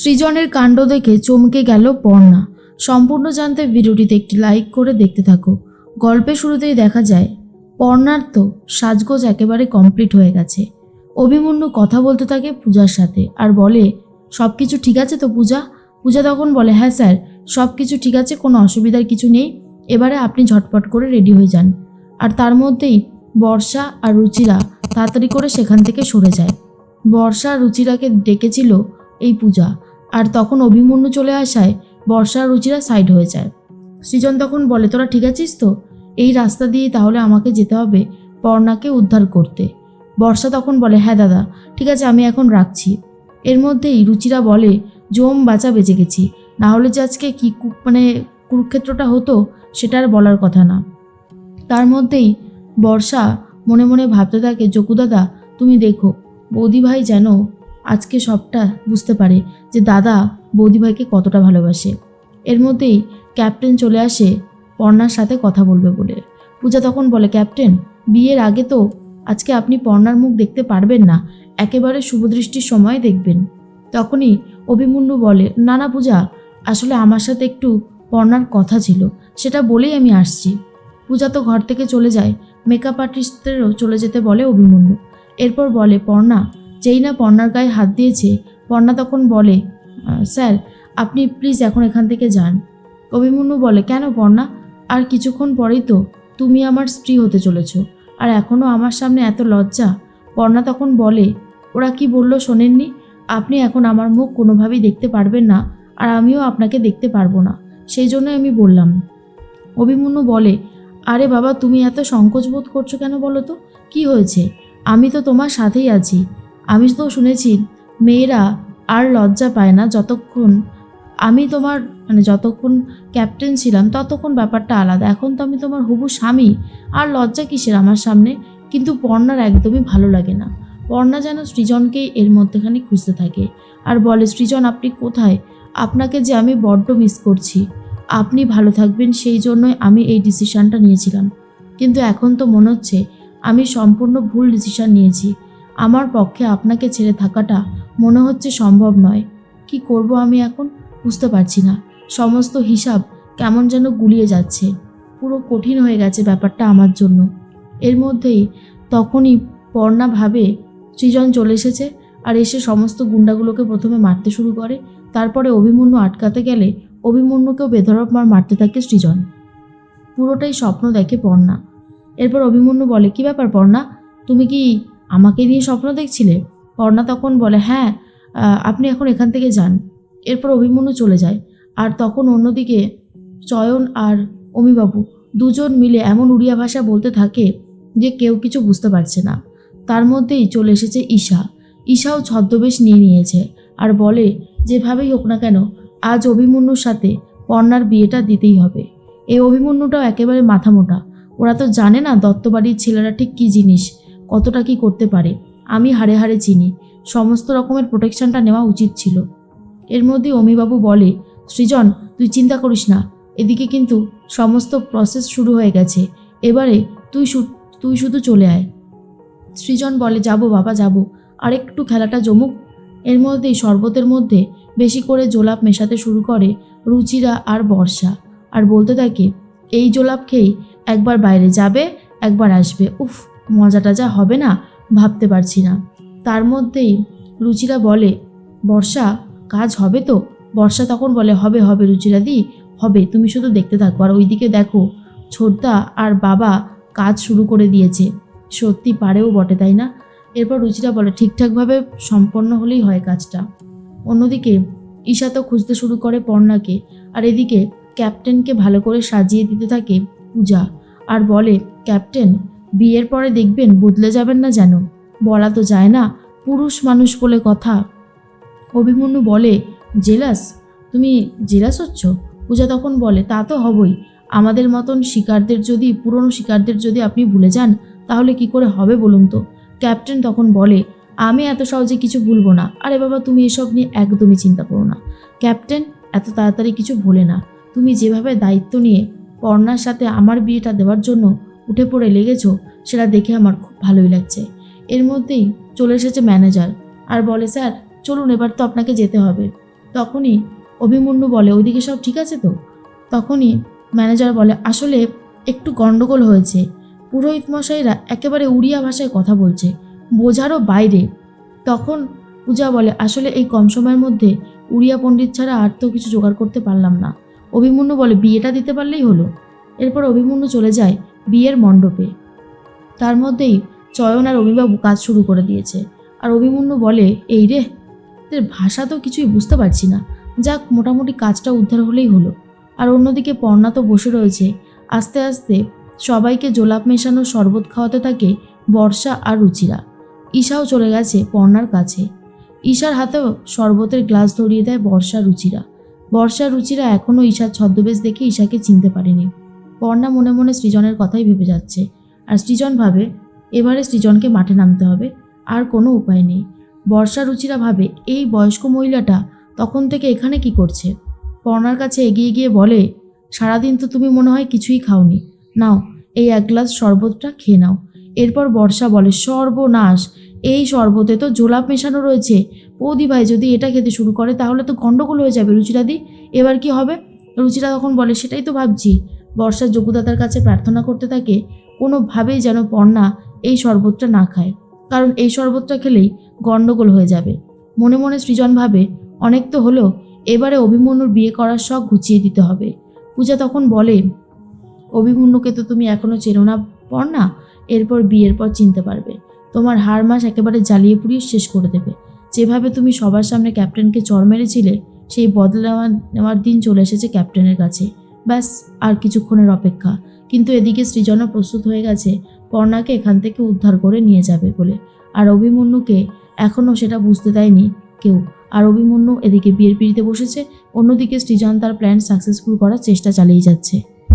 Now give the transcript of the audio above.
সৃজনের কাণ্ড দেখে চমকে গেল পর্ণা। সম্পূর্ণ জানতে ভিডিওটিতে একটি লাইক করে দেখতে থাকো। গল্পের শুরুতেই দেখা যায়, পর্ণার তো সাজগোজ একেবারে কমপ্লিট হয়ে গেছে। অভিমন্যু কথা বলতে থাকে পূজার সাথে আর বলে সব কিছু ঠিক আছে তো পূজা? পূজা তখন বলে হ্যাঁ স্যার সব কিছু ঠিক আছে, কোনো অসুবিধার কিছু নেই। এবারে আপনি ঝটপট করে রেডি হয়ে যান। আর তার মধ্যেই বর্ষা আর রুচিরা তাড়াতাড়ি করে সেখান থেকে সরে যায়। বর্ষা রুচিরাকে ডেকেছিল এই পূজা। আর তখন অভিমন্যু চলে আসায় বর্ষা আর রুচিরা সাইড হয়ে যায়। সৃজন তখন বলে, তোরা ঠিক আছিস তো? এই রাস্তা দিয়ে তাহলে আমাকে যেতে হবে পর্ণাকে উদ্ধার করতে। বর্ষা তখন বলে হ্যাঁ দাদা, ঠিক আছে, আমি এখন রাখছি। এর মধ্যেই রুচিরা বলে, জম বাঁচা বেঁচে গেছি। না হলে যে আজকে কী কু- মানে কুরুক্ষেত্রটা হতো, সেটা আর বলার কথা না। তার মধ্যেই বর্ষা মনে মনে ভাবতে থাকে জকুদাদা তুমি দেখো, বৌদি ভাই যেন আজকে সবটা বুঝতে পারে যে দাদা বৌদি ভাইকে কতটা ভালোবাসে। এর মধ্যেই ক্যাপ্টেন চলে আসে পর্ণার সাথে কথা বলবে বলে। পূজা তখন বলে, ক্যাপ্টেন, বিয়ের আগে তো আজকে আপনি পর্ণার মুখ দেখতে পারবেন না, একেবারে শুভদৃষ্টির সময় দেখবেন। তখনই অভিমন্যু বলে, না না পূজা, আসলে আমার সাথে একটু পর্ণার কথা ছিল, সেটা বলেই আমি আসছি। পূজা তো ঘর থেকে চলে যায় মেকআপ আর্টিস্টদেরও চলে যেতে বলে অভিমন্যু। এরপর বলে, পর্ণা যেই না পর্ণার গায়ে হাত দিয়েছে, পর্ণা তখন বলে স্যার, আপনি প্লিজ এখন এখান থেকে যান। অভিমন্যু বলে, কেন পর্ণা? আর কিছুক্ষণ পরেই তো তুমি আমার স্ত্রী হতে চলেছ, আর এখনও আমার সামনে এত লজ্জা। পর্ণা তখন বলে, ওরা কি বলল শোনেননি? আপনি এখন আমার মুখ কোনোভাবেই দেখতে পারবেন না, আর আমিও আপনাকে দেখতে পারব না। সেই জন্য আমি বললাম। অভিমন্যু বলে, আরে বাবা, তুমি এত সংকোচ বোধ করছ কেন বলো তো? কী হয়েছে? আমি তো তোমার সাথেই আছি। আমি তো শুনেছি মেয়েরা আর লজ্জা পায় না যতক্ষণ আমি তোমার মানে যতক্ষণ ক্যাপ্টেন ছিলাম ততক্ষণ ব্যাপারটা আলাদা। এখন তো আমি তোমার হবু স্বামী, আর লজ্জা কিসের আমার সামনে? কিন্তু পর্ণার একদমই ভালো লাগে না। পর্ণা যেন সৃজনকেই এর মধ্যেখানে খুঁজতে থাকে। আর বলে, সৃজন, আপনি কোথায়? আপনাকে যে আমি বড্ড মিস করছি। আপনি ভালো থাকবেন, সেই জন্যই আমি এই ডিসিশানটা নিয়েছিলাম। কিন্তু এখন তো মনে হচ্ছে আমি সম্পূর্ণ ভুল ডিসিশান নিয়েছি। আমার পক্ষে আপনাকে ছেড়ে থাকাটা মনে হচ্ছে সম্ভব নয়। কি করব আমি এখন? বুঝতে পারছি না। সমস্ত হিসাব কেমন যেন গুলিয়ে যাচ্ছে। পুরো কঠিন হয়ে গেছে ব্যাপারটা আমার জন্য। এর মধ্যেই তখনই পর্ণা ভাবে, সৃজন চলে এসেছে। আর এসে সমস্ত গুন্ডাগুলোকে প্রথমে মারতে শুরু করে। তারপরে অভিমন্যু আটকাতে গেলে অভিমন্যুকেও বেধরক মার মারতে থাকে সৃজন। পুরোটাই স্বপ্ন দেখে পর্ণা। এরপর অভিমন্যু বলে, কি ব্যাপার পর্ণা? তুমি কি আমাকে নিয়ে স্বপ্ন দেখছিলে? পর্ণা তখন বলে হ্যাঁ আপনি এখন এখান থেকে যান। এরপর অভিমন্যু চলে যায়। আর তখন অন্যদিকে চয়ন আর অমিবাবু দুজন মিলে এমন উড়িয়া ভাষা বলতে থাকে যে কেউ কিছু বুঝতে পারছে না। তার মধ্যেই চলে এসেছে ঈশা। ঈশাও ছদ্মবেশ নিয়ে নিয়েছে আর বলে, যেভাবেই হোক না কেন, আজ অভিমন্যুর সাথে পর্ণার বিয়েটা দিতেই হবে। এই অভিমন্যুটাও একেবারে মাথা মোটা। ওরা তো জানে না দত্তবাড়ির ছেলেরা ঠিক কী জিনিস। কতটা কি করতে পারে? আমি হাড়ে হাড়ে চিনি। সমস্ত রকমের প্রোটেকশনটা নেওয়া উচিত ছিল। এর মধ্যে অমিবাবু বলে, সৃজন, তুই চিন্তা করিস না। এদিকে কিন্তু সমস্ত প্রসেস শুরু হয়ে গেছে। এবারে তুই তুই শুধু চলে আয়। সৃজন বলে, যাব বাবা, যাব। আর একটু খেলাটা জমুক। এর মধ্যেই শরবতের মধ্যে বেশি করে জোলাপ মেশাতে শুরু করে রুচিরা আর বর্ষা। আর বলতে থাকে, এই জোলাপ খেয়েই একবার বাইরে যাবে, একবার আসবে। উফ! মজাটা যা হবে না, ভাবতে পারছি না। তার মধ্যেই রুচিরা বলে, বর্ষা, কাজ হবে তো? বর্ষা তখন বলে, হবে হবে রুচিরা দি, হবে, তুমি শুধু দেখতে থাকো। আর ওইদিকে দেখো, ছোটদা আর বাবা কাজ শুরু করে দিয়েছে। সত্যি পারেও বটে, তাই না? এরপর রুচিরা বলে, ঠিকঠাকভাবে সম্পন্ন হলেই হয় কাজটা। অন্যদিকে ঈশা তো খুঁজতে শুরু করে পর্ণাকে, আর এদিকে ক্যাপ্টেনকে ভালো করে সাজিয়ে দিতে থাকে পূজা। আর বলে, ক্যাপ্টেন বিয়ের পরে দেখবেন বদলে যাবেন না যেন। বলা তো যায় না, পুরুষ মানুষ বলে কথা। অভিমন্যু বলে, জেলাস, তুমি জেলাস হচ্ছ? পূজা তখন বলে, তা তো হবই। আমাদের মতন শিকারদের যদি, পুরনো শিকারদের যদি আপনি ভুলে যান, তাহলে কি করে হবে বলুন তো? ক্যাপ্টেন তখন বলে, আমি এত সহজে কিছু ভুলবো না। আরে বাবা, তুমি এসব নিয়ে একদমই চিন্তা করো না। ক্যাপ্টেন, এত তাড়াতাড়ি কিছু ভোলে না। তুমি যেভাবে দায়িত্ব নিয়ে পর্ণার সাথে আমার বিয়েটা দেওয়ার জন্য উঠে পড়ে লেগেছো, সেটা দেখে আমার খুব ভালোই লাগছে। এর মধ্যেই চলে এসেছে ম্যানেজার। আর বলে, স্যার, চলুন, এবার তো আপনাকে যেতে হবে। তখনই অভিমন্যু বলে, ওইদিকে সব ঠিক আছে তো? তখনই ম্যানেজার বলে, আসলে একটু গন্ডগোল হয়েছে। পুরোহিত মশাইরা একেবারে উড়িয়া ভাষায় কথা বলছে, বোঝারও বাইরে। তখন পূজা বলে, আসলে এই কম সময়ের মধ্যে উড়িয়া পণ্ডিত ছাড়া আর তো কিছু জোগাড় করতে পারলাম না। অভিমন্যু বলে, বিয়েটা দিতে পারলেই হলো। এরপর অভিমন্যু চলে যায় বিয়ের মণ্ডপে। তার মধ্যেই চয়ন আর অভিবাবু কাজ শুরু করে দিয়েছে। আর অভিমন্যু বলে, এই রে এদের ভাষা তো কিছুই বুঝতে পারছি না। যাক, মোটামুটি কাজটা উদ্ধার হলেই হলো। আর অন্যদিকে পর্ণা তো বসে রয়েছে। আস্তে আস্তে সবাইকে জোলাপ মেশানো শরবত খাওয়াতে থাকে বর্ষা আর রুচিরা। ঈশাও চলে গেছে পর্ণার কাছে। ঈশার হাতেও শরবতের গ্লাস ধরিয়ে দেয় বর্ষা রুচিরা। বর্ষা রুচিরা এখনও ঈশার ছদ্মবেশ দেখে ঈশাকে চিনতে পারেনি। পর্ণা মনে মনে সৃজনের কথাই ভেবে যাচ্ছে। আর সৃজন ভাবে, এবারে সৃজনকে মাঠে নামতে হবে। আর কোনো উপায় নেই। বর্ষা রুচিরা ভাবে, এই বয়স্ক মহিলাটা তখন থেকে এখানে কি করছে? পর্ণার কাছে এগিয়ে গিয়ে বলে, সারাদিন তো তুমি মনে হয় কিছুই খাওনি। নাও, এই এক গ্লাস শরবতটা খেয়ে নাও। এরপর বর্ষা বলে, সর্বনাশ! এই শরবতে তো জোলাপ মেশানো রয়েছে। বৌদি ভাই যদি এটা খেতে শুরু করে, তাহলে তো গন্ডগোল হয়ে যাবে রুচিরাদি। এবার কি হবে? রুচিরা তখন বলে, সেটাই তো ভাবছি। বর্ষার যোগ্যদাতার কাছে প্রার্থনা করতে থাকে, কোনোভাবেই যেন পর্ণা এই শরবতটা না খায়। কারণ এই শরবতটা খেলেই গন্ডগোল হয়ে যাবে। মনে মনে সৃজন ভাবে, অনেক তো হলো এবারে অভিমন্যুর বিয়ে করার শখ ঘুচিয়ে দিতে হবে। পূজা তখন বলে, অভিমন্যুকে তো তুমি এখনও চেনো না পর্ণা এরপর বিয়ের পর চিনতে পারবে। তোমার হার মাস একেবারে জ্বালিয়ে পুড়িয়ে শেষ করে দেবে। যেভাবে তুমি সবার সামনে ক্যাপ্টেনকে চড় মেরেছিলে, সেই বদলা নেওয়ার দিন চলে এসেছে ক্যাপ্টেনের কাছে। ব্যাস, আর কিছুক্ষণের অপেক্ষা। কিন্তু এদিকে সৃজনও প্রস্তুত হয়ে গেছে, পর্ণাকে এখান থেকে উদ্ধার করে নিয়ে যাবে বলে। আর অভিমন্যুকে এখনও সেটা বুঝতে দেয়নি কেউ। আর অভিমন্যু এদিকে বিয়ের পিড়িতে বসেছে, অন্যদিকে সৃজন তার প্ল্যান সাকসেসফুল করার চেষ্টা চালিয়ে যাচ্ছে।